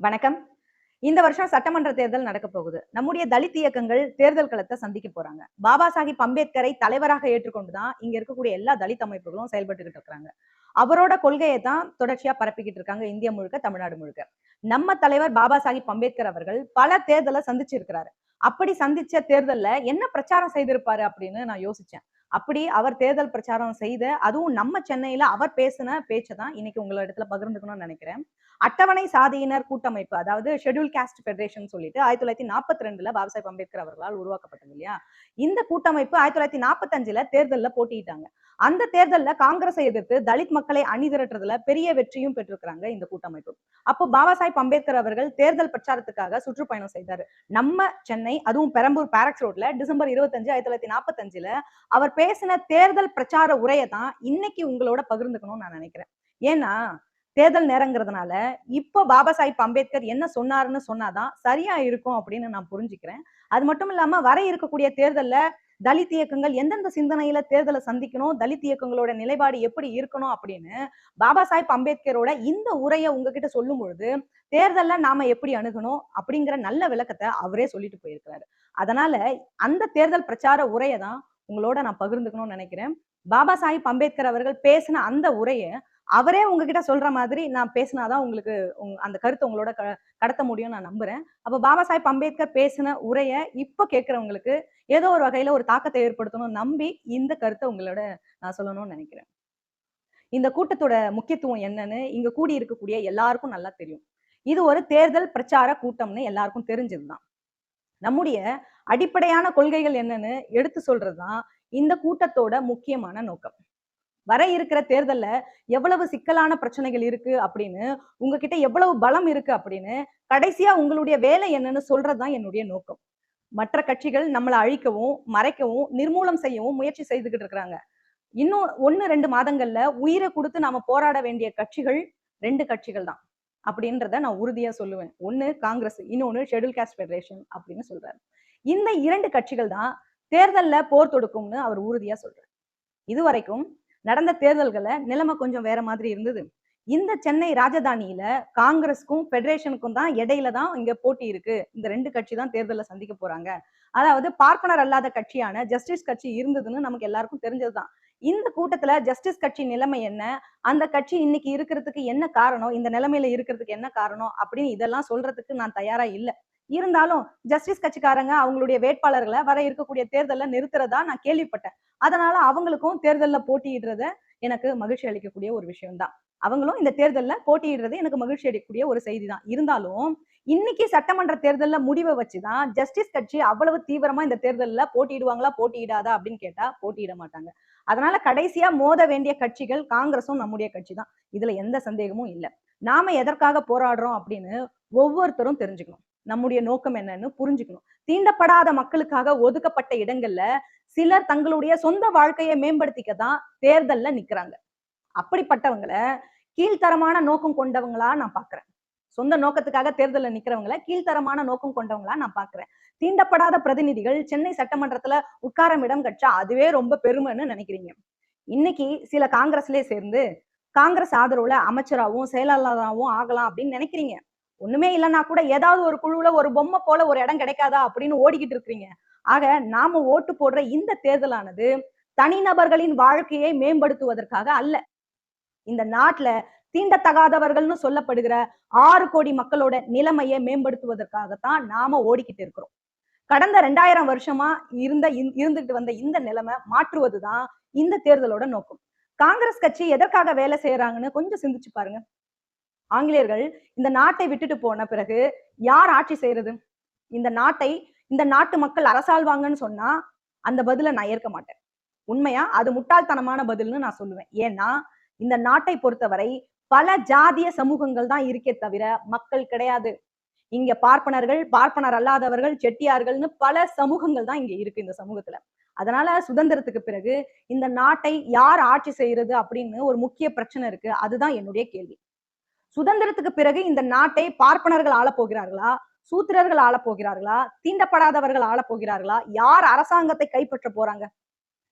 வணக்கம். இந்த வருஷம் சட்டமன்ற தேர்தல் நடக்க போகுது. நம்முடைய தலித் இயக்கங்கள் தேர்தல் களத்தை சந்திக்க போறாங்க. பாபா சாஹிப் அம்பேத்கரை தலைவராக ஏற்றுக்கொண்டுதான் இங்க இருக்கக்கூடிய எல்லா தலித் அமைப்புகளும் செயல்பட்டுக்கிட்டு இருக்காங்க அவரோட கொள்கையை தான் தொடர்ச்சியா பரப்பிக்கிட்டு இருக்காங்க இந்தியா முழுக்க தமிழ்நாடு முழுக்க. நம்ம தலைவர் பாபா சாஹிப் அம்பேத்கர் அவர்கள் பல தேர்தலை சந்திச்சிருக்கிறாரு. அப்படி சந்திச்ச தேர்தல்ல என்ன பிரச்சாரம் செய்திருப்பாரு அப்படின்னு நான் யோசிச்சேன். அப்படி அவர் தேர்தல் பிரச்சாரம் செய்த அதுவும் நம்ம சென்னையில அவர் பேசின பேச்சை தான் இன்னைக்கு உங்கள இடத்துல பகிர்ந்துக்கணும்னு நினைக்கிறேன். அட்டவணை சாதியினர் கூட்டமைப்பு அதாவது ஷெட்யூல் காஸ்ட் ஃபெடரேஷன் சொல்லிட்டு ஆயிரத்தி தொள்ளாயிரத்தி நாற்பத்தி ரெண்டுல பாபா சாஹிப் அம்பேத்கர் அவர்களால் உருவாக்கப்பட்டது இல்லையா? இந்த கூட்டமைப்பு ஆயிரத்தி தொள்ளாயிரத்தி நாற்பத்தஞ்சுல தேர்தலில் போட்டியிட்டாங்க. அந்த தேர்தல்ல காங்கிரஸை எதிர்த்து தலித் மக்களை அணிதிரட்டுறதுல பெரிய வெற்றியும் பெற்றிருக்கிறாங்க இந்த கூட்டமைப்பு. அப்போ பாபா சாஹிப் அம்பேத்கர் அவர்கள் தேர்தல் பிரச்சாரத்துக்காக சுற்றுப்பயணம் செய்தாரு. நம்ம சென்னை அதுவும் பெரம்பூர் பேரக்ஸ் ரோட்ல டிசம்பர் இருபத்தஞ்சு ஆயிரத்தி தொள்ளாயிரத்தி நாற்பத்தஞ்சுல அவர் பேசின தேர்தல் பிரச்சார உரையை தான் இன்னைக்கு உங்களோட பகிர்ந்துக்கணும்னு நான் நினைக்கிறேன். ஏன்னா தேர்தல் நேரங்கிறதுனால இப்போ பாபா சாஹிப் அம்பேத்கர் என்ன சொன்னாருன்னு சொன்னாதான் சரியா இருக்கும் அப்படின்னு நான் புரிஞ்சுக்கிறேன். அது மட்டும் இல்லாம வர இருக்கக்கூடிய தேர்தல்ல தலித் இயக்கங்கள் எந்தெந்த சிந்தனையில தேர்தலை சந்திக்கணும் தலித் இயக்கங்களோட நிலைப்பாடு எப்படி இருக்கணும் அப்படின்னு பாபா சாஹிப் அம்பேத்கரோட இந்த உரையை உங்ககிட்ட சொல்லும் பொழுது தேர்தல்ல நாம எப்படி அணுகணும் அப்படிங்கிற நல்ல விளக்கத்தை அவரே சொல்லிட்டு போயிருக்கிறாரு. அதனால அந்த தேர்தல் பிரச்சார உரையை தான் உங்களோட நான் பகிர்ந்துக்கணும்னு நினைக்கிறேன். பாபா சாஹிப் அம்பேத்கர் அவர்கள் பேசின அந்த உரையை அவரே உங்ககிட்ட சொல்ற மாதிரி நான் பேசினாதான் உங்களுக்கு உங் அந்த கருத்தை உங்களோட க- கடத்த முடியும் நான் நம்புறேன். அப்ப பாபா சாஹிப் அம்பேத்கர் பேசின உரையை இப்ப கேட்கறவங்களுக்கு ஏதோ ஒரு வகையில ஒரு தாக்கத்தை ஏற்படுத்தணும் நம்பி இந்த கருத்தை உங்களோட நான் சொல்லணும்னு நினைக்கிறேன். இந்த கூட்டத்தோட முக்கியத்துவம் என்னன்னு இங்க கூடி இருக்கக்கூடிய எல்லாருக்கும் நல்லா தெரியும். இது ஒரு தேர்தல் பிரச்சார கூட்டம்னு எல்லாருக்கும் தெரிஞ்சதுதான். நம்முடைய அடிப்படையான கொள்கைகள் என்னன்னு எடுத்து சொல்றதுதான் இந்த கூட்டத்தோட முக்கியமான நோக்கம். வர இருக்கிற தேர்தல்ல எவ்வளவு சிக்கலான பிரச்சனைகள் இருக்கு அப்படின்னு உங்ககிட்ட எவ்வளவு பலம் இருக்கு அப்படின்னு கடைசியா உங்களுடைய வேலை என்னன்னு சொல்றதுதான் என்னுடைய நோக்கம். மற்ற கட்சிகள் நம்மளை அழிக்கவும் மறைக்கவும் நிர்மூலம் செய்யவும் முயற்சி செய்துகிட்டு இருக்கிறாங்க. இன்னும் ஒன்னு ரெண்டு மாதங்கள்ல உயிரை கொடுத்து நாம போராட வேண்டிய கட்சிகள் ரெண்டு கட்சிகள் தான் அப்படின்றத நான் உறுதியா சொல்லுவேன். ஒன்னு காங்கிரஸ் இன்னொன்னு ஷெட்யூல் காஸ்ட் ஃபெடரேஷன் அப்படின்னு சொல்றாரு. இந்த இரண்டு கட்சிகள் தான் தேர்தல்ல போர் தொடுக்கும்னு அவர் உறுதியா சொல்றாரு. இதுவரைக்கும் நடந்த தேர்தல்களை நிலைமை கொஞ்சம் வேற மாதிரி இருந்தது. இந்த சென்னை ராஜதானியில காங்கிரஸ்க்கும் ஃபெடரேஷனுக்கும் தான் இடையில தான் இங்க போட்டி இருக்கு. இந்த ரெண்டு கட்சி தான் தேர்தலில் சந்திக்க போறாங்க. அதாவது பார்ப்பனர் அல்லாத கட்சியான ஜஸ்டிஸ் கட்சி இருந்ததுன்னு நமக்கு எல்லாருக்கும் தெரிஞ்சதுதான். இந்த கூட்டத்துல ஜஸ்டிஸ் கட்சி நிலைமை என்ன? அந்த கட்சி இன்னைக்கு இருக்கிறதுக்கு என்ன காரணம்? இந்த நிலைமையில இருக்கிறதுக்கு என்ன காரணம்? அப்படின்னு இதெல்லாம் சொல்றதுக்கு நான் தயாரா இல்ல. இருந்தாலும் ஜஸ்டிஸ் கட்சிக்காரங்க அவங்களுடைய வேட்பாளர்களை வர இருக்கக்கூடிய தேர்தல்ல நிறுத்துறதா நான் கேள்விப்பட்டேன். அதனால அவங்களுக்கும் தேர்தல்ல போட்டியிடுறத எனக்கு மகிழ்ச்சி அளிக்கக்கூடிய ஒரு விஷயம்தான். அவங்களும் இந்த தேர்தல்ல போட்டியிடுறது எனக்கு மகிழ்ச்சி அளிக்கக்கூடிய ஒரு செய்தி தான் இருந்தாலும் இன்னைக்கு சட்டமன்ற தேர்தல்ல முடிவை வச்சுதான் ஜஸ்டிஸ் கட்சி அவ்வளவு தீவிரமா இந்த தேர்தல்ல போட்டியிடுவாங்களா போட்டியிடாதா அப்படின்னு கேட்டா போட்டியிட மாட்டாங்க. அதனால கடைசியா மோத வேண்டிய கட்சிகள் காங்கிரஸும் நம்முடைய கட்சி தான் இதுல எந்த சந்தேகமும் இல்லை. நாம எதற்காக போராடுறோம் அப்படின்னு ஒவ்வொருத்தரும் தெரிஞ்சுக்கணும். நம்முடைய நோக்கம் என்னன்னு புரிஞ்சுக்கணும். தீண்டப்படாத மக்களுக்காக ஒதுக்கப்பட்ட இடங்கள்ல சிலர் தங்களுடைய சொந்த வாழ்க்கையை மேம்படுத்திக்க தான் தேர்தல்ல நிக்கிறாங்க. அப்படிப்பட்டவங்களை கீழ்த்தரமான நோக்கம் கொண்டவங்களா நான் பாக்குறேன். சொந்த நோக்கத்துக்காக தேர்தல்ல நிக்கிறவங்களை கீழ்த்தரமான நோக்கம் கொண்டவங்களா நான் பாக்குறேன். தீண்டப்படாத பிரதிநிதிகள் சென்னை சட்டமன்றத்துல உட்காரம் இடம் கட்சா அதுவே ரொம்ப பெருமைன்னு நினைக்கிறீங்க. இன்னைக்கு சில காங்கிரஸ்லயே சேர்ந்து காங்கிரஸ் ஆதரவுல அமைச்சராகவும் செயலாளராகவும் ஆகலாம் அப்படின்னு நினைக்கிறீங்க. ஒண்ணுமே இல்லைன்னா கூட ஏதாவது ஒரு குழுவுல ஒரு பொம்மை போல ஒரு இடம் கிடைக்காதா அப்படின்னு ஓடிக்கிட்டு இருக்கிறீங்க. ஆக நாம ஓட்டு போடுற இந்த தேர்தலானது தனிநபர்களின் வாழ்க்கையை மேம்படுத்துவதற்காக அல்ல. இந்த நாட்டுல தீண்டத்தகாதவர்கள்னு சொல்லப்படுகிற ஆறு கோடி மக்களோட நிலைமையை மேம்படுத்துவதற்காகத்தான் நாம ஓடிக்கிட்டு இருக்கிறோம். கடந்த ரெண்டாயிரம் வருஷமா இருந்த இருந்துட்டு வந்த இந்த நிலைமை மாற்றுவதுதான் இந்த தேர்தலோட நோக்கம். காங்கிரஸ் கட்சி எதற்காக வேலை செய்யறாங்கன்னு கொஞ்சம் சிந்திச்சு பாருங்க. ஆங்கிலேயர்கள் இந்த நாட்டை விட்டுட்டு போன பிறகு யார் ஆட்சி செய்யறது? இந்த நாட்டை இந்த நாட்டு மக்கள் அரசாள்வாங்கன்னு சொன்னா அந்த பதில நான் ஏற்க மாட்டேன். உண்மையா? அது முட்டாள்தனமான பதில்னு நான் சொல்லுவேன். ஏன்னா இந்த நாட்டை பொறுத்தவரை பல ஜாதிய சமூகங்கள் தான் இருக்கே தவிர மக்கள் கிடையாது. இங்க பார்ப்பனர்கள் பார்ப்பனர் அல்லாதவர்கள் செட்டியார்கள்னு பல சமூகங்கள் தான் இங்க இருக்கு இந்த சமூகத்துல. அதனால சுதந்திரத்துக்கு பிறகு இந்த நாட்டை யார் ஆட்சி செய்யறது அப்படின்னு ஒரு முக்கிய பிரச்சனை இருக்கு. அதுதான் என்னுடைய கேள்வி. சுதந்திரத்துக்கு பிறகு இந்த நாட்டை பார்ப்பனர்கள் ஆள போகிறார்களா சூத்திரர்கள் ஆள போகிறார்களா தீண்டப்படாதவர்கள் ஆளப் போகிறார்களா யார் அரசாங்கத்தை கைப்பற்ற போறாங்க?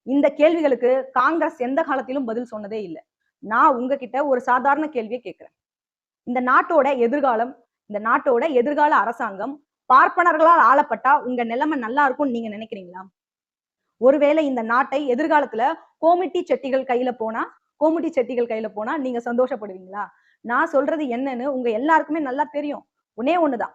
இந்த கேள்விகளுக்கு காங்கிரஸ் எந்த காலத்திலும் பதில் சொன்னதே இல்லை. நான் உங்ககிட்ட ஒரு சாதாரண கேள்வியை கேட்கிறேன். இந்த நாட்டோட எதிர்காலம் இந்த நாட்டோட எதிர்கால அரசாங்கம் பார்ப்பனர்களால் ஆளப்பட்டா உங்க நிலைமை நல்லா இருக்கும்னு நீங்க நினைக்கிறீங்களா? ஒருவேளை இந்த நாட்டை எதிர்காலத்துல கோமிட்டி செட்டிகள் கையில போனா கோமிட்டி செட்டிகள் கையில போனா நீங்க சந்தோஷப்படுவீங்களா? நான் சொல்றது என்னன்னு உங்க எல்லாருக்குமே நல்லா தெரியும். ஒன்னே ஒண்ணுதான்.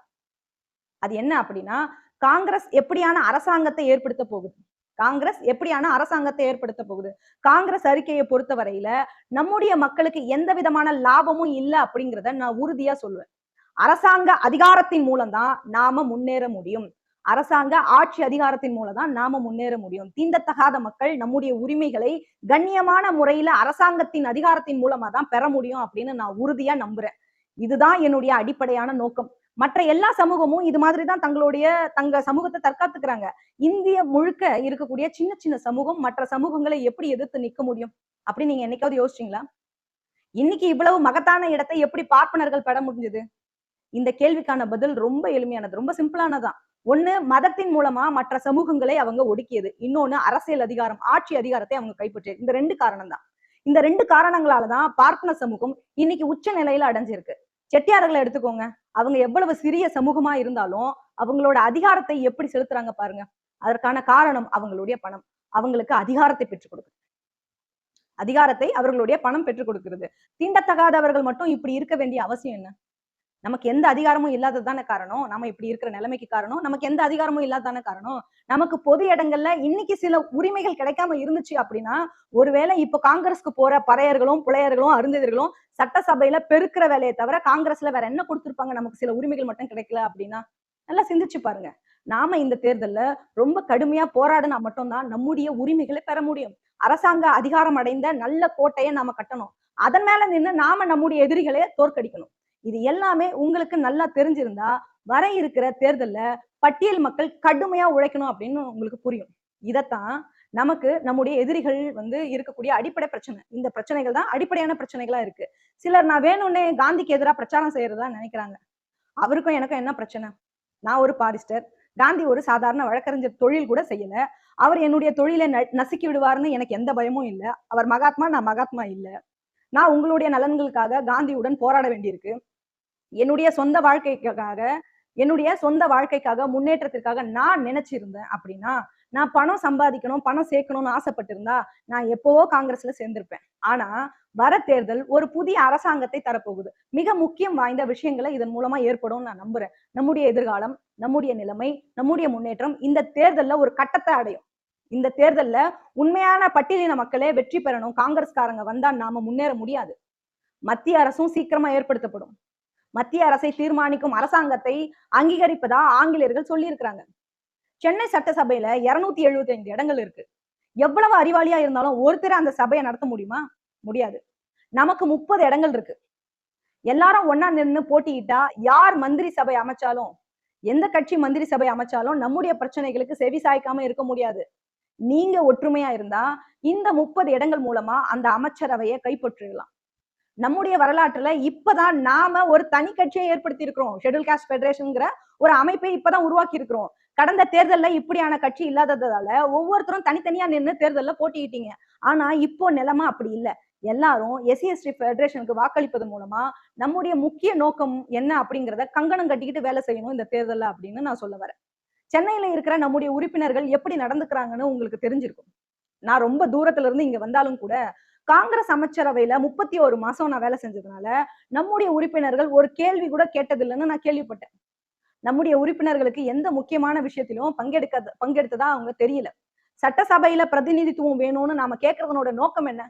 அது என்ன அப்படின்னா காங்கிரஸ் எப்படியான அரசாங்கத்தை ஏற்படுத்த போகுது? காங்கிரஸ் எப்படியான அரசாங்கத்தை ஏற்படுத்த போகுது? காங்கிரஸ் அறிக்கையை பொறுத்த வரையில நம்முடைய மக்களுக்கு எந்த விதமான லாபமும் இல்லை அப்படிங்கிறத நான் உறுதியா சொல்லுவேன். அரசாங்க அதிகாரத்தின் மூலம் தான் நாம முன்னேற முடியும். அரசாங்க ஆட்சி அதிகாரத்தின் மூலம் தான் நாம முன்னேற முடியும். தீண்டத்தகாத மக்கள் நம்முடைய உரிமைகளை கண்ணியமான முறையில அரசாங்கத்தின் அதிகாரத்தின் மூலமா தான் பெற முடியும் அப்படின்னு நான் உறுதியா நம்புறேன். இதுதான் என்னுடைய அடிப்படையான நோக்கம். மற்ற எல்லா சமூகமும் இது மாதிரி தான் தங்களுடைய தங்க சமூகத்தை தற்காத்துக்கிறாங்க. இந்திய முழுக்க இருக்கக்கூடிய சின்ன சின்ன சமூகம் மற்ற சமூகங்களை எப்படி எதிர்த்து நிக்க முடியும்? அப்படின்னு நீங்க என்னைக்காவது யோசிச்சீங்களா? இன்னைக்கு இவ்வளவு மகத்தான இடத்தை எப்படி பார்ப்பனர்கள் பெற முடிஞ்சது? இந்த கேள்விக்கான பதில் ரொம்ப எளிமையானது. ரொம்ப சிம்பிளானதான். ஒண்ணு மதத்தின் மூலமா மற்ற சமூகங்களை அவங்க ஒடுக்கியது. இன்னொன்னு அரசியல் அதிகாரம் ஆட்சி அதிகாரத்தை அவங்க கைப்பற்றியது. இந்த ரெண்டு காரணம் தான் இந்த ரெண்டு காரணங்களாலதான் பார்ப்பன சமூகம் இன்னைக்கு உச்ச நிலையில அடைஞ்சிருக்கு. செட்டியார்களை எடுத்துக்கோங்க. அவங்க எவ்வளவு சிறிய சமூகமா இருந்தாலும் அவங்களோட அதிகாரத்தை எப்படி செலுத்துறாங்க பாருங்க. அதற்கான காரணம் அவங்களுடைய பணம். அவங்களுக்கு அதிகாரத்தை பெற்றுக் கொடுக்குது. அதிகாரத்தை அவர்களுடைய பணம் பெற்றுக் கொடுக்கிறது. தீண்டத்தகாதவர்கள் மட்டும் இப்படி இருக்க வேண்டிய அவசியம் என்ன? நமக்கு எந்த அதிகாரமும் இல்லாததான காரணம்? நம்ம இப்படி இருக்கிற நிலைமைக்கு காரணம்? நமக்கு எந்த அதிகாரமும் இல்லாதான காரணம்? நமக்கு பொது இடங்கள்ல இன்னைக்கு சில உரிமைகள் கிடைக்காம இருந்துச்சு அப்படின்னா ஒருவேளை இப்ப காங்கிரஸ்க்கு போற பறையர்களும் புலையர்களும் அருந்ததிர்களும் சட்டசபையில பெருக்கிற வேலையை தவிர காங்கிரஸ்ல வேற என்ன கொடுத்துருப்பாங்க? நமக்கு சில உரிமைகள் மட்டும் கிடைக்கல அப்படின்னா நல்லா சிந்திச்சு பாருங்க. நாம இந்த தேர்தல்ல ரொம்ப கடுமையா போராடினா மட்டும்தான் நம்முடைய உரிமைகளை பெற முடியும். அரசாங்க அதிகாரம் அடைந்த நல்ல கோட்டையை நாம கட்டணும். அதன் மேல நின்று நாம நம்முடைய எதிரிகளை தோற்கடிக்கணும். இது எல்லாமே உங்களுக்கு நல்லா தெரிஞ்சிருந்தா வர இருக்கிற தேர்தல்ல பட்டியல் மக்கள் கடுமையா உழைக்கணும் அப்படின்னு உங்களுக்கு புரியும். இதத்தான் நமக்கு நம்முடைய எதிரிகள் வந்து இருக்கக்கூடிய அடிப்படை பிரச்சனை. இந்த பிரச்சனைகள் தான் அடிப்படையான பிரச்சனைகளா இருக்கு. சிலர் நான் வேணும்னே காந்திக்கு எதிராக பிரச்சாரம் செய்யறதா நினைக்கிறாங்க. அவருக்கும் எனக்கும் என்ன பிரச்சனை? நான் ஒரு பாரிஸ்டர். காந்தி ஒரு சாதாரண வழக்கறிஞர் தொழில் கூட செய்யல. அவர் என்னுடைய தொழிலை ந- நசுக்கி விடுவாருன்னு எனக்கு எந்த பயமும் இல்லை. அவர் மகாத்மா நான் மகாத்மா இல்லை. நான் உங்களுடைய நலன்களுக்காக காந்தியுடன் போராட வேண்டியிருக்கு. என்னுடைய சொந்த வாழ்க்கைக்காக என்னுடைய சொந்த வாழ்க்கைக்காக முன்னேற்றத்திற்காக நான் நினைச்சிருந்தேன் அப்படின்னா நான் பணம் சம்பாதிக்கணும் பணம் சேர்க்கணும்னு ஆசைப்பட்டிருந்தா நான் எப்பவோ காங்கிரஸ்ல சேர்ந்திருப்பேன். ஆனா வர தேர்தல் ஒரு புதிய அரசாங்கத்தை தரப்போகுது. மிக முக்கியம் வாய்ந்த விஷயங்களை இதன் மூலமா ஏற்படும் நான் நம்புறேன். நம்முடைய எதிர்காலம் நம்முடைய நிலைமை நம்முடைய முன்னேற்றம் இந்த தேர்தல்ல ஒரு கட்டத்தை அடையும். இந்த தேர்தல்ல உண்மையான பட்டியலின மக்களே வெற்றி பெறணும். காங்கிரஸ்காரங்க வந்தா நாம முன்னேற முடியாது. மத்திய அரசும் சீக்கிரமா ஏற்படுத்தப்படும். மத்திய அரசை தீர்மானிக்கும் அரசாங்கத்தை அங்கீகரிப்பதா ஆங்கிலேயர்கள் சொல்லியிருக்கிறாங்க. சென்னை சட்டசபையில இருநூத்தி எழுபத்தி ஐந்து இடங்கள் இருக்கு. எவ்வளவு அறிவாளியா இருந்தாலும் ஒருத்தர் அந்த சபையை நடத்த முடியுமா? முடியாது. நமக்கு முப்பது இடங்கள் இருக்கு. எல்லாரும் ஒன்னா நின்னு போட்டியிட்டா யார் மந்திரி சபை அமைச்சாலும் எந்த கட்சி மந்திரி சபை அமைச்சாலும் நம்முடைய பிரச்சனைகளுக்கு செவி சாய்க்காம இருக்க முடியாது. நீங்க ஒற்றுமையா இருந்தா இந்த முப்பது இடங்கள் மூலமா அந்த அமைச்சரவையை கைப்பற்றிடலாம். நம்முடைய வரலாற்றுல இப்பதான் நாம ஒரு தனி கட்சியை ஏற்படுத்தி இருக்கிறோம் ஷெட்யூல் காஸ்ட் ஃபெடரேஷன்ங்கிற ஒரு அமைப்பை இப்பதான் உருவாக்கி இருக்கிறோம் கடந்த தேர்தல்ல இப்படியான கட்சி இல்லாததால ஒவ்வொருத்தரும் தனித்தனியா நின்று தேர்தல்ல போட்டிக்கிட்டீங்க ஆனா இப்போ நிலமா அப்படி இல்ல. எல்லாரும் எஸ்சி எஸ்டி ஃபெடரேஷனுக்கு வாக்களிப்பது மூலமா நம்முடைய முக்கிய நோக்கம் என்ன அப்படிங்கிறத கங்கணம் கட்டிக்கிட்டு வேலை செய்யணும் இந்த தேர்தல்ல அப்படின்னு நான் சொல்ல வரேன். சென்னையில இருக்கிற நம்முடைய உறுப்பினர்கள் எப்படி நடந்துக்கிறாங்கன்னு உங்களுக்கு தெரிஞ்சிருக்கும். நான் ரொம்ப தூரத்துல இருந்து இங்க வந்தாலும் கூட காங்கிரஸ் அமைச்சரவையில முப்பத்தி ஒரு மாசம் நான் வேலை செஞ்சதுனால நம்முடைய உறுப்பினர்கள் ஒரு கேள்வி கூட கேட்டதில்லைன்னு நான் கேள்விப்பட்டேன். நம்முடைய உறுப்பினர்களுக்கு எந்த முக்கியமான விஷயத்திலும் பங்கெடுக்க பங்கெடுத்ததா அவங்க தெரியல. சட்டசபையில பிரதிநிதித்துவம் வேணும்னு நாம கேட்கறதனோட நோக்கம் என்ன?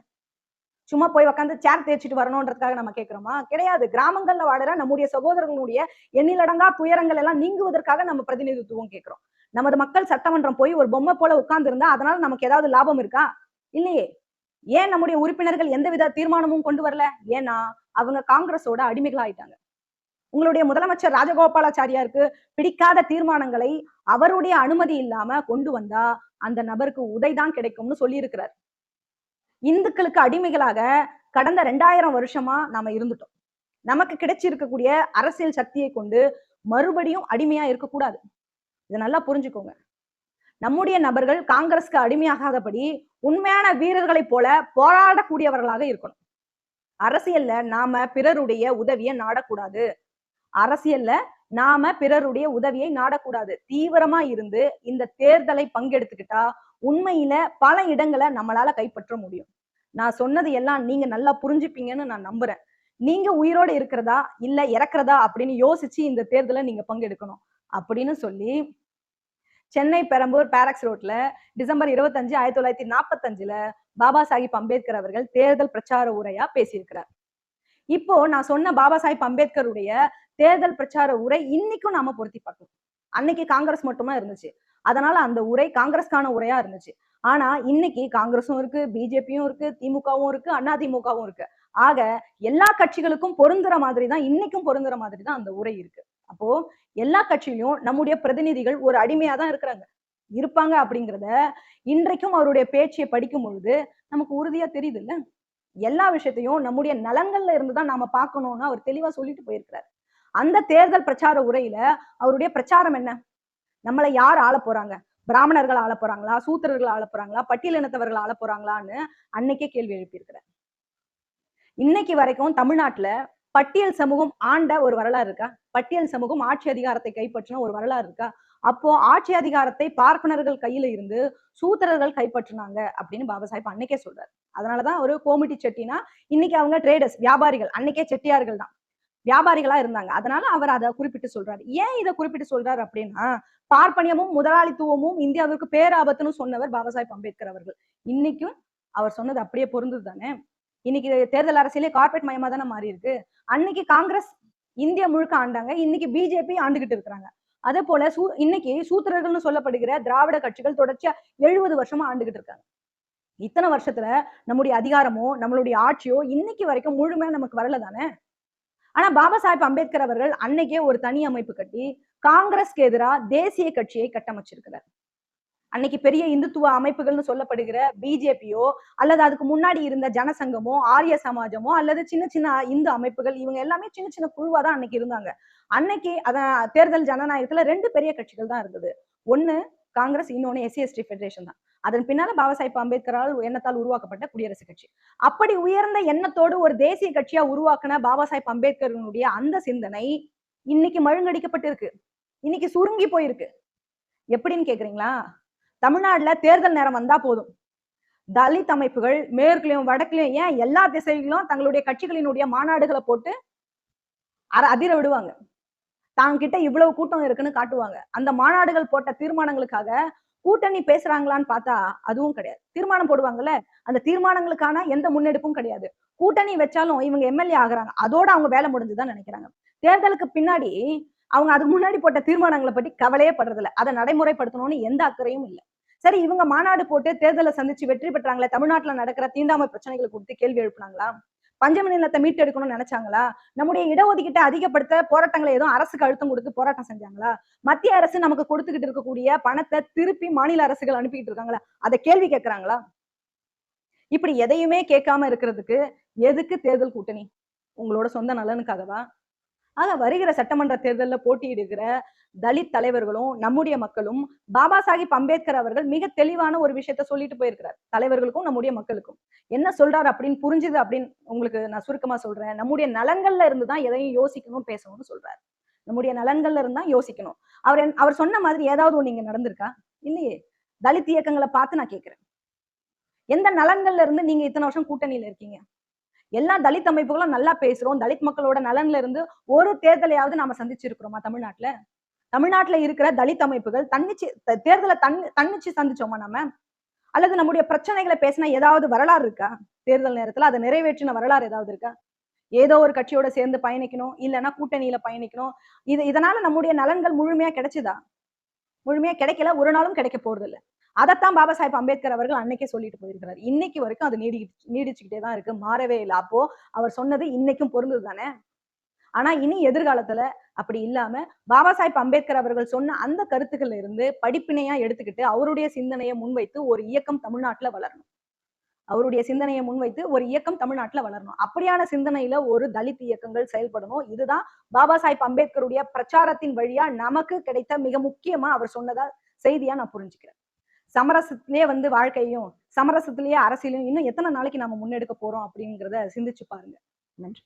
சும்மா போய் உட்காந்து சேர் தேய்ச்சிட்டு வரணுன்றதுக்காக நம்ம கேட்கிறோமா கிடையாது. கிராமங்கள்ல வாழற நம்முடைய சகோதரர்களுடைய எண்ணிலடங்கா துயரங்கள் எல்லாம் நீங்குவதற்காக நம்ம பிரதிநிதித்துவம் கேட்கிறோம் நமது மக்கள் சட்டமன்றம் போய் ஒரு பொம்மை போல உட்கார்ந்து இருந்தா அதனால நமக்கு ஏதாவது லாபம் இருக்கா? இல்லையே. ஏன் நம்முடைய உறுப்பினர்கள் எந்தவித தீர்மானமும் கொண்டு வரல? ஏன்னா அவங்க காங்கிரஸோட அடிமைகள் ஆயிட்டாங்க உங்களுடைய முதலமைச்சர் ராஜகோபாலாச்சாரியாருக்கு பிடிக்காத தீர்மானங்களை அவருடைய அனுமதி இல்லாம கொண்டு வந்தா அந்த நபருக்கு உதைதான் கிடைக்கும்னு சொல்லியிருக்கிறார். இந்துக்களுக்கு அடிமைகளாக கடந்த ரெண்டாயிரம் வருஷமா நாம இருந்துட்டோம். நமக்கு கிடைச்சிருக்கக்கூடிய அரசியல் சக்தியை கொண்டு மறுபடியும் அடிமையா இருக்கக்கூடாது. இதை நல்லா புரிஞ்சுக்கோங்க. நம்முடைய நபர்கள் காங்கிரஸ்க்கு அடிமையாகாதபடி உண்மையான வீரர்களைப் போல போராடக்கூடியவர்களாக இருக்கணும். அரசியல்ல நாம பிறருடைய உதவியை நாடக்கூடாது. அரசியல்ல நாம பிறருடைய உதவியை நாடக்கூடாது. தீவிரமா இருந்து இந்த தேர்தலை பங்கெடுத்துக்கிட்டா உண்மையில பல இடங்களை நம்மளால கைப்பற்ற முடியும். நான் சொன்னது எல்லாம் நீங்க நல்லா புரிஞ்சுப்பீங்கன்னு நான் நம்புறேன். நீங்க உயிரோட இருக்கிறதா? இல்ல இறக்குறதா? அப்படின்னு யோசிச்சு இந்த தேர்தலை நீங்க பங்கெடுக்கணும். அப்படின்னு சொல்லி சென்னை பெரம்பூர் பேரக்ஸ் ரோட்ல டிசம்பர் இருபத்தஞ்சு ஆயிரத்தி தொள்ளாயிரத்தி நாற்பத்தஞ்சுல பாபா சாஹிப் அம்பேத்கர் அவர்கள் தேர்தல் பிரச்சார உரையா பேசியிருக்கிறார். இப்போ நான் சொன்ன பாபா சாஹிப் அம்பேத்கருடைய தேர்தல் பிரச்சார உரை இன்னைக்கும் நாம பொருத்தி பார்க்கணும். அன்னைக்கு காங்கிரஸ் மட்டுமா இருந்துச்சு. அதனால அந்த உரை காங்கிரஸ்க்கான உரையா இருந்துச்சு. ஆனா இன்னைக்கு காங்கிரஸும் இருக்கு பிஜேபியும் இருக்கு திமுகவும் இருக்கு அண்ணா திமுகவும் இருக்கு. ஆக எல்லா கட்சிகளுக்கும் பொருந்துற மாதிரி தான் இன்னைக்கும் பொருந்துற மாதிரி தான் அந்த உரை இருக்கு. அப்போ எல்லா கட்சியிலும் நம்முடைய பிரதிநிதிகள் ஒரு அடிமையா தான் இருக்கிறாங்க. இருப்பாங்க அப்படிங்கிறத இன்றைக்கும் அவருடைய பேச்சை படிக்கும் பொழுது நமக்கு உறுதியா தெரியுது இல்ல எல்லா விஷயத்தையும் நம்முடைய நலன்கள்ல இருந்து தான் நாம பார்க்கணும்னு அவர் தெளிவா சொல்லிட்டு போயிருக்கிறார். அந்த தேர்தல் பிரச்சார உரையில அவருடைய பிரச்சாரம் என்ன? நம்மளை யார் ஆள போறாங்க? பிராமணர்கள் ஆள போறாங்களா? சூத்திரர்கள் ஆள போறாங்களா? பட்டியலினத்தவர்கள் ஆள போறாங்களான்னு அன்னைக்கே கேள்வி எழுப்பியிருக்கிறார். இன்னைக்கு வரைக்கும் தமிழ்நாட்டுல பட்டியல் சமூகம் ஆண்ட ஒரு வரலாறு இருக்கா? பட்டியல் சமூகம் ஆட்சி அதிகாரத்தை கைப்பற்றின ஒரு வரலாறு இருக்கா? அப்போ ஆட்சி அதிகாரத்தை பார்ப்பனர்கள் கையில இருந்து சூத்திரர்கள் கைப்பற்றினாங்க அப்படின்னு பாபா சாஹிப் அன்னைக்கே சொல்றாரு. அதனாலதான் ஒரு கோமிட்டி செட்டினா இன்னைக்கு அவங்க ட்ரேடர்ஸ் வியாபாரிகள் அன்னைக்கே செட்டியார்கள் தான் வியாபாரிகளா இருந்தாங்க. அதனால அவர் அதை குறிப்பிட்டு சொல்றாரு. ஏன் இதை குறிப்பிட்டு சொல்றாரு அப்படின்னா பார்ப்பனியமும் முதலாளித்துவமும் இந்தியாவிற்கு பேராபத்துன்னு சொன்னவர் பாபா சாஹிப் அம்பேத்கர் அவர்கள். இன்னைக்கும் அவர் சொன்னது அப்படியே பொருந்தது தானே? இன்னைக்கு தேர்தல் அரசியலே கார்பரேட் மயமா தானே மாறி இருக்கு அன்னைக்கு காங்கிரஸ் இந்தியா முழுக்க ஆண்டாங்க. இன்னைக்கு பிஜேபி ஆண்டுகிட்டு இருக்கிறாங்க. அதே போல சூ இன்னைக்கு சூத்திரர்கள்னு சொல்லப்படுகிற திராவிட கட்சிகள் தொடர்ச்சியா எழுபது வருஷமா ஆண்டுகிட்டு இருக்காங்க. இத்தனை வருஷத்துல நம்முடைய அதிகாரமோ நம்மளுடைய ஆட்சியோ இன்னைக்கு வரைக்கும் முழுமையா நமக்கு வரல தானே? ஆனா பாபா சாஹிப் அம்பேத்கர் அவர்கள் அன்னைக்கே ஒரு தனி அமைப்பு கட்டி காங்கிரஸ்க்கு எதிராக தேசிய கட்சியை கட்டமைச்சிருக்கிறார். அன்னைக்கு பெரிய இந்துத்துவ அமைப்புகள்னு சொல்லப்படுகிற பிஜேபியோ அல்லது அதுக்கு முன்னாடி இருந்த ஜனசங்கமோ ஆரிய சமாஜமோ அல்லது சின்ன சின்ன இந்து அமைப்புகள் இவங்க எல்லாமே சின்ன சின்ன குழுவா தான் அன்னைக்கு இருந்தாங்க. அன்னைக்கு அதான் தேர்தல் ஜனநாயகத்துல ரெண்டு பெரிய கட்சிகள் தான் இருந்தது. ஒண்ணு காங்கிரஸ் இன்னொன்னு எஸ்சி எஸ்டி ஃபெடரேஷன் தான். அதன் பின்னால பாபா சாஹிப் அம்பேத்கரால் எண்ணத்தால் உருவாக்கப்பட்ட குடியரசு கட்சி. அப்படி உயர்ந்த எண்ணத்தோடு ஒரு தேசிய கட்சியா உருவாக்கின பாபா சாஹிப் அம்பேத்கரனுடைய அந்த சிந்தனை இன்னைக்கு மழுங்கடிக்கப்பட்டிருக்கு. இன்னைக்கு சுருங்கி போயிருக்கு. எப்படின்னு கேக்குறீங்களா? தமிழ்நாட்டுல தேர்தல் நேரம் வந்தா போதும். தலித் அமைப்புகள் மேற்குலையும் வடக்குலையும் ஏன் எல்லா திசைகளிலும் தங்களுடைய கட்சிகளினுடைய மாநாடுகளை போட்டு அர அதிர விடுவாங்க. தாங்கிட்ட இவ்வளவு கூட்டம் இருக்குன்னு காட்டுவாங்க. அந்த மாநாடுகள் போட்ட தீர்மானங்களுக்காக கூட்டணி பேசுறாங்களான்னு பார்த்தா அதுவும் கிடையாது. தீர்மானம் போடுவாங்கல்ல? அந்த தீர்மானங்களுக்கான எந்த முன்னெடுப்பும் கிடையாது. கூட்டணி வச்சாலும் இவங்க எம்எல்ஏ ஆகுறாங்க. அதோட அவங்க வேலை முடிஞ்சுதான் நினைக்கிறாங்க. தேர்தலுக்கு பின்னாடி அவங்க அதுக்கு முன்னாடி போட்ட தீர்மானங்களை பத்தி கவலையே படுறதில்ல. அதை நடைமுறைப்படுத்தணும்னு எந்த அக்கறையும் இல்லை. சரி இவங்க மாநாடு போட்டு தேர்தலை சந்திச்சு வெற்றி பெற்றாங்களே தமிழ்நாட்டுல நடக்கிற தீண்டாமை பிரச்சனைகளை குறித்து கேள்வி எழுப்புனாங்களா? பஞ்சம நிலத்தை மீட்டெடுக்கணும்னு நினைச்சாங்களா? நம்முடைய இடஒதுக்கீட்டை அதிகப்படுத்த போராட்டங்களை எதுவும் அரசுக்கு அழுத்தம் கொடுத்து போராட்டம் செஞ்சாங்களா? மத்திய அரசு நமக்கு கொடுத்துக்கிட்டு இருக்கக்கூடிய பணத்தை திருப்பி மாநில அரசுகள் அனுப்பிக்கிட்டு இருக்காங்களா? அதை கேள்வி கேட்கறாங்களா இப்படி எதையுமே கேட்காம இருக்கிறதுக்கு எதுக்கு தேர்தல் கூட்டணி? உங்களோட சொந்த நலனுக்காகவா? ஆக வருகிற சட்டமன்ற தேர்தலில் போட்டியிடுகிற தலித் தலைவர்களும் நம்முடைய மக்களும் பாபா சாஹிப் அம்பேத்கர் அவர்கள் மிக தெளிவான ஒரு விஷயத்த சொல்லிட்டு போயிருக்கிறார். தலைவர்களுக்கும் நம்முடைய மக்களுக்கும். என்ன சொல்றாரு அப்படின்னு புரிஞ்சுது அப்படின்னு உங்களுக்கு நான் சுருக்கமா சொல்றேன். நம்முடைய நலன்கள்ல இருந்து தான் எதையும் யோசிக்கணும் பேசணும்னு சொல்றாரு. நம்முடைய நலன்கள்ல இருந்தா யோசிக்கணும். அவர் என்- அவர் சொன்ன மாதிரி ஏதாவது ஒண்ணு இங்க நடந்திருக்கா? இல்லையே. தலித் இயக்கங்களை பார்த்து நான் கேட்கிறேன் எந்த நலன்கள்ல இருந்து நீங்க இத்தனை வருஷம் கூட்டணியில இருக்கீங்க? எல்லா தலித் அமைப்புகளும் நல்லா பேசுறோம். தலித் மக்களோட நலன்ல இருந்து ஒரு தேர்தலையாவது நாம சந்திச்சிருக்கிறோமா தமிழ்நாட்டுல? தமிழ்நாட்டுல இருக்கிற தலித் அமைப்புகள் தன்னிச்சு தேர்தலை தன் தன்னிச்சு சந்திச்சோமா நம்ம அல்லது நம்முடைய பிரச்சனைகளை பேசினா ஏதாவது வரலாறு இருக்கா? தேர்தல் நேரத்துல அதை நிறைவேற்றின வரலாறு ஏதாவது இருக்கா? ஏதோ ஒரு கட்சியோட சேர்ந்து பயணிக்கணும். இல்லைன்னா கூட்டணியில பயணிக்கணும். இது இதனால நம்முடைய நலன்கள் முழுமையா கிடைச்சுதா? முழுமையா கிடைக்கல. ஒரு நாளும் கிடைக்க போறது இல்லை அதைத்தான் பாபா சாஹிப் அம்பேத்கர் அவர்கள் அன்னைக்கே சொல்லிட்டு போயிருக்கிறார். இன்னைக்கு வரைக்கும் அது நீடி நீடிச்சுக்கிட்டே தான் இருக்கு. மாறவே இல்லை. அப்போ அவர் சொன்னது இன்னைக்கும் பொருந்தது தானே? ஆனா இனி எதிர்காலத்துல அப்படி இல்லாம பாபா சாஹிப் அம்பேத்கர் அவர்கள் சொன்ன அந்த கருத்துக்கள்ல இருந்து படிப்பினையா எடுத்துக்கிட்டு அவருடைய சிந்தனையை முன்வைத்து ஒரு இயக்கம் தமிழ்நாட்டுல வளரணும். அவருடைய சிந்தனையை முன்வைத்து ஒரு இயக்கம் தமிழ்நாட்டுல வளரணும். அப்படியான சிந்தனையில ஒரு தலித் இயக்கங்கள் செயல்படணும். இதுதான் பாபா சாஹிப் அம்பேத்கருடைய பிரச்சாரத்தின் வழியா நமக்கு கிடைத்த மிக முக்கியமா அவர் சொன்னதா செய்தியா நான் புரிஞ்சுக்கிறேன். சமரசத்திலேயே வந்து வாழ்க்கையும் சமரசத்திலேயே அரசியலையும் இன்னும் எத்தனை நாளைக்கு நம்ம முன்னெடுக்க போறோம் அப்படிங்கிறத சிந்திச்சு பாருங்க. நன்றி.